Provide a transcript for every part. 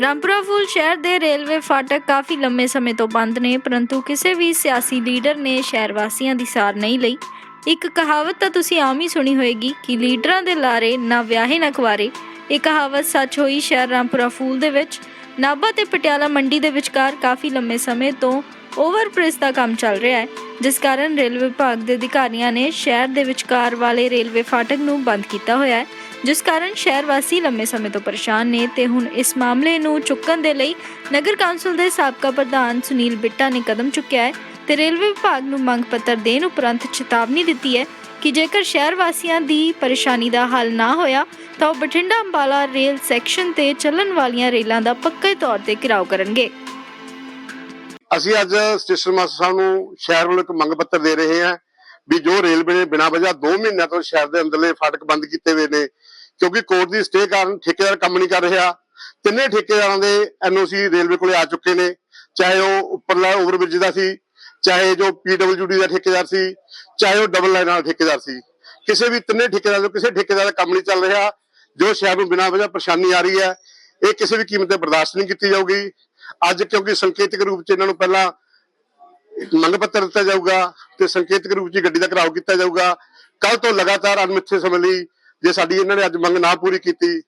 ਰਾਮਪੁਰਾ ਫੂਲ ਸ਼ਹਿਰ ਦੇ ਰੇਲਵੇ ਫਾਟਕ ਕਾਫੀ ਲੰਮੇ ਸਮੇਂ ਤੋਂ ਬੰਦ ਨੇ, ਪਰੰਤੂ ਕਿਸੇ ਵੀ ਸਿਆਸੀ ਲੀਡਰ ਨੇ ਸ਼ਹਿਰ ਵਾਸੀਆਂ ਦੀ ਸਾਰ ਨਹੀਂ ਲਈ। ਇੱਕ ਕਹਾਵਤ ਤਾਂ ਤੁਸੀਂ ਆਮ ਹੀ ਸੁਣੀ ਹੋਏਗੀ ਕਿ ਲੀਡਰਾਂ ਦੇ ਲਾਰੇ ਨਾ ਵਿਆਹੇ ਨਾ ਕੁਆਰੇ ਇਹ ਕਹਾਵਤ ਸੱਚ ਹੋਈ ਸ਼ਹਿਰ ਰਾਮਪੁਰਾ ਫੂਲ ਦੇ ਵਿੱਚ। ਨਾਭਾ ਤੇ ਪਟਿਆਲਾ ਮੰਡੀ ਦੇ ਵਿਚਕਾਰ ਕਾਫੀ ਲੰਮੇ ਸਮੇਂ ਤੋਂ ਓਵਰਬ੍ਰਿਜ ਦਾ ਕੰਮ ਚੱਲ ਰਿਹਾ ਹੈ, ਜਿਸ ਕਾਰਨ ਰੇਲਵੇ ਵਿਭਾਗ ਦੇ ਅਧਿਕਾਰੀਆਂ ਨੇ ਸ਼ਹਿਰ ਦੇ ਵਿਚਕਾਰ ਵਾਲੇ ਰੇਲਵੇ ਫਾਟਕ ਨੂੰ ਬੰਦ ਕੀਤਾ ਹੋਇਆ ਹੈ। ਜਿਸ ਕਾਰਨ ਸ਼ਹਿਰ ਵਾਸੀ ਲੰਮੇ ਸਮੇਂ ਤੋਂ ਪਰੇਸ਼ਾਨ ਨੇ ਤੇ ਹੁਣ ਇਸ ਮਾਮਲੇ ਨੂੰ ਚੁੱਕਣ ਦੇ ਲਈ ਨਗਰ ਕੌਂਸਲ ਦੇ ਸਾਬਕਾ ਪ੍ਰਧਾਨ ਸੁਨੀਲ ਬਿੱਟਾ ਨੇ ਕਦਮ ਚੁੱਕਿਆ ਹੈ ਤੇ ਰੇਲਵੇ ਵਿਭਾਗ ਨੂੰ ਮੰਗ ਪੱਤਰ ਦੇਣ ਉਪਰੰਤ ਚੇਤਾਵਨੀ ਦਿੱਤੀ ਹੈ ਕਿ ਜੇਕਰ ਸ਼ਹਿਰ ਵਾਸੀਆਂ ਦੀ ਪਰੇਸ਼ਾਨੀ ਦਾ ਹੱਲ ਨਾ ਹੋਇਆ ਤਾਂ ਉਹ ਬਠਿੰਡਾ ਅੰਬਾਲਾ ਰੇਲ ਸੈਕਸ਼ਨ ਤੇ ਚੱਲਣ ਵਾਲੀਆਂ ਰੇਲਾਂ ਦਾ ਪੱਕੇ ਤੌਰ ਤੇ ਘਿਰਾਓ ਕਰਨਗੇ। ਅਸੀਂ ਅੱਜ ਸਟੇਸ਼ਨ ਮਾਸਟਰ ਸਾਹਿਬ ਨੂੰ ਸ਼ਹਿਰ ਵੱਲੋਂ ਇੱਕ ਮੰਗ ਪੱਤਰ ਦੇ ਰਹੇ ਹਾਂ ਵੀ ਜੋ ਰੇਲਵੇ ਨੇ ਬਿਨਾਂ ਵਜ੍ਹਾ 2 ਮਹੀਨਿਆਂ ਤੋਂ ਸ਼ਹਿਰ ਦੇ ਅੰਦਰਲੇ ਫਾਟਕ ਬੰਦ ਕੀਤੇ ਹੋਏ ਨੇ, ਕਿਉਂਕਿ ਕੋਰਟ ਦੀ ਸਟੇ ਕਾਰਨ ਠੇਕੇਦਾਰ ਕੰਮ ਨਹੀਂ ਕਰ ਰਿਹਾ। ਤਿੰਨੇ ਠੇਕੇਦਾਰਾਂ ਦੇ ਐਨਓਸੀ ਰੇਲਵੇ ਕੋਲੇ ਆ ਚੁੱਕੇ ਨੇ, ਚਾਹੇ ਉਹ ਉੱਪਰਲਾ ਓਵਰਬ੍ਰਿਜ ਦਾ ਸੀ, ਚਾਹੇ ਜੋ ਪੀਡਬਲਯੂਡੀ ਦਾ ਠੇਕੇਦਾਰ ਸੀ, ਚਾਹੇ ਉਹ ਡਬਲ ਲਾਈਨ ਵਾਲਾ ਠੇਕੇਦਾਰ ਸੀ। ਕਿਸੇ ਵੀ ਤਿੰਨੇ ਠੇਕੇਦਾਰ ਤੋਂ ਕਿਸੇ ਠੇਕੇਦਾਰ ਦਾ ਕੰਮ ਨਹੀਂ ਚੱਲ ਰਿਹਾ, ਜੋ ਸ਼ਹਿਰ ਨੂੰ ਬਿਨਾਂ ਵਜ੍ਹਾ ਪਰੇਸ਼ਾਨੀ ਆ ਰਹੀ ਹੈ, ਇਹ ਕਿਸੇ ਵੀ ਕੀਮਤ ਤੇ ਬਰਦਾਸ਼ਤ ਨਹੀਂ ਕੀਤੀ ਜਾਊਗੀ। ਅੱਜ ਕਿਉਂਕਿ ਸੰਕੇਤਿਕ ਰੂਪ ਚ ਇਹਨਾਂ ਨੂੰ ਪਹਿਲਾਂ ਮੰਗ ਪੱਤਰ ਦਿੱਤਾ ਜਾਊਗਾ ਤੇ ਸੰਕੇਤਿਕ ਰੂਪ ਚ ਗੱਡੀ ਦਾ ਘਰਾਓ ਕੀਤਾ ਜਾਊਗਾ। ਕੱਲ ਤੋਂ ਲਗਾਤਾਰ ਅਨਮਿੱਥੇ ਸਮੇਂ ਲਈ ਜੇ ਸਾਡੀ ਇਹਨਾਂ ਨੇ ਅੱਜ ਮੰਗ ਨਾ ਪੂਰੀ ਕੀਤੀ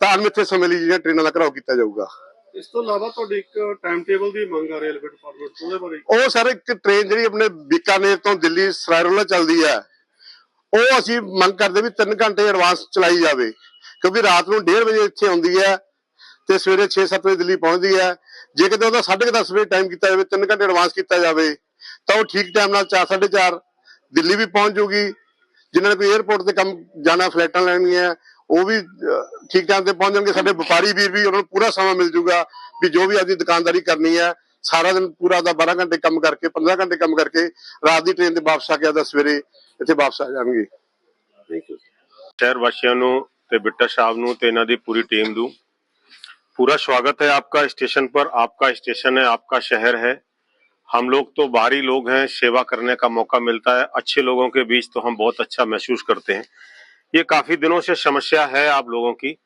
ਤਾਂ ਅਨਮਿੱਥੇ ਸਮੇਂ ਲਈ ਜਿਹੜੀਆਂ ਟ੍ਰੇਨਾਂ ਦਾ ਘਰਾਓ ਕੀਤਾ ਜਾਊਗਾ। ਇਸ ਤੋਂ ਇਲਾਵਾ ਤੁਹਾਡੀ ਇੱਕ ਟਾਈਮ ਟੇਬਲ ਦੀ ਮੰਗ ਆ ਰੇਲਵੇ ਡਿਪਾਰਟਮੈਂਟ ਤੋਂ ਉਹਦੇ ਬਾਰੇ ਉਹ ਸਰ ਇੱਕ ਟ੍ਰੇਨ ਜਿਹੜੀ ਆਪਣੇ ਬੀਕਾਨੇਰ ਤੋਂ ਦਿੱਲੀ ਸਰਾਇਰੋਲਾ ਚੱਲਦੀ ਹੈ ਉਹ ਅਸੀਂ ਮੰਗ ਕਰਦੇ ਵੀ 3 ਘੰਟੇ ਐਡਵਾਂਸ ਚਲਾਈ ਜਾਵੇ ਕਿਉਂਕਿ ਰਾਤ ਨੂੰ 1:30 ਵਜੇ ਇੱਥੇ ਆਉਂਦੀ ਹੈ ਤੇ ਸਵੇਰੇ 6-7 ਵਜੇ ਦਿੱਲੀ ਪਹੁੰਚਦੀ ਹੈ। ਜੇ ਕਿਤੇ ਉਹਦਾ 10:30 ਵਜੇ ਟਾਈਮ ਕੀਤਾ ਜਾਵੇ 3 ਘੰਟੇ ਐਡਵਾਂਸ ਕੀਤਾ ਜਾਵੇ, ਤਾਂ ਉਹ ਠੀਕ ਟਾਈਮ ਨਾਲ 4:30 ਦਿੱਲੀ ਵੀ ਪਹੁੰਚ ਜੂਗੀ। ਜਿਨ੍ਹਾਂ ਨੇ ਕੋਈ 에어ਪੋਰਟ ਤੇ ਕੰਮ ਜਾਣਾ ਫਲਾਈਟਾਂ ਲੈਣੀਆਂ, ਉਹ ਵੀ ਠੀਕ ਟਾਈਮ ਤੇ ਪਹੁੰਚ ਜਾਣਗੇ। ਸਾਡੇ ਵਪਾਰੀ ਵੀਰ ਵੀ ਉਹਨਾਂ ਨੂੰ ਪੂਰਾ ਸਮਾਂ ਮਿਲ ਜੂਗਾ ਵੀ ਜੋ ਵੀ ਆਪਦੀ ਦੁਕਾਨਦਾਰੀ ਕਰਨੀ ਹੈ, ਸਾਰਾ ਦਿਨ ਪੂਰਾ ਦਾ 12 ਘੰਟੇ ਕੰਮ ਕਰਕੇ 15 ਘੰਟੇ ਕੰਮ ਕਰਕੇ ਰਾਤ ਦੀ ਟ੍ਰੇਨ ਤੇ ਵਾਪਸ ਆ ਕੇ ਆਦਾ ਸਵੇਰੇ ਇੱਥੇ ਵਾਪਸ ਆ ਜਾਣਗੇ। ਥੈਂਕ ਯੂ ਸ਼ਹਿਰ ਵਾਸੀਆਂ ਨੂੰ ਤੇ ਬਿੱਟਾ ਸਾਹਿਬ ਨੂੰ ਤੇ ਇਹਨਾਂ ਦੀ ਪੂਰੀ ਟੀਮ ਨੂੰ पूरा स्वागत है आपका स्टेशन पर। आपका स्टेशन है, आपका शहर है। हम लोग तो बाहरी लोग हैं, सेवा करने का मौका मिलता है। अच्छे लोगों के बीच तो हम बहुत अच्छा महसूस करते हैं। ये काफ़ी दिनों से समस्या है आप लोगों की।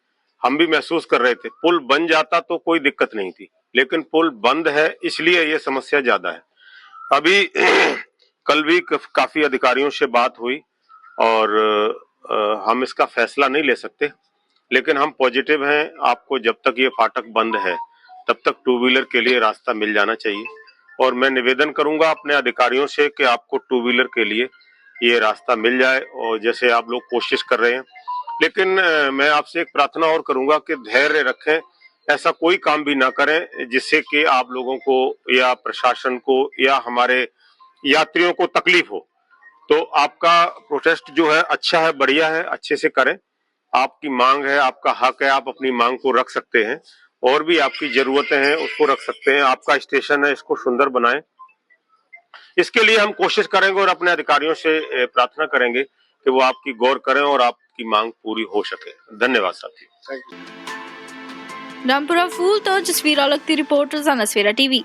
हम भी महसूस कर रहे थे। पुल बन जाता तो कोई दिक्कत नहीं थी, लेकिन पुल बंद है, इसलिए ये समस्या ज़्यादा है। अभी कल भी काफ़ी अधिकारियों से बात हुई और हम इसका फैसला नहीं ले सकते। लेकिन हम पॉजिटिव हैं, आपको जब तक ये फाटक बंद है, तब तक टू व्हीलर के लिए रास्ता मिल जाना चाहिए। और मैं निवेदन करूँगा अपने अधिकारियों से कि आपको टू व्हीलर के लिए ये रास्ता मिल जाए, और जैसे आप लोग कोशिश कर रहे हैं। लेकिन मैं आपसे एक प्रार्थना और करूँगा कि धैर्य रखें, ऐसा कोई काम भी ना करें, जिससे कि आप लोगों को या प्रशासन को या हमारे यात्रियों को तकलीफ़ हो। तो आपका प्रोटेस्ट जो है अच्छा है, बढ़िया है, अच्छे से करें। आपकी मांग है, आपका हक है, आप अपनी मांग को रख सकते हैं। और भी आपकी जरूरतें हैं, उसको रख सकते हैं। आपका स्टेशन है, इसको सुंदर बनाएँ। इसके लिए हम कोशिश करेंगे और अपने अधिकारियों से प्रार्थना करेंगे कि वो आपकी गौर करें और आपकी मांग पूरी हो सके। धन्यवाद, साथी। रामपुरा फूल तो जसवीर अलग की रिपोर्ट टीवी।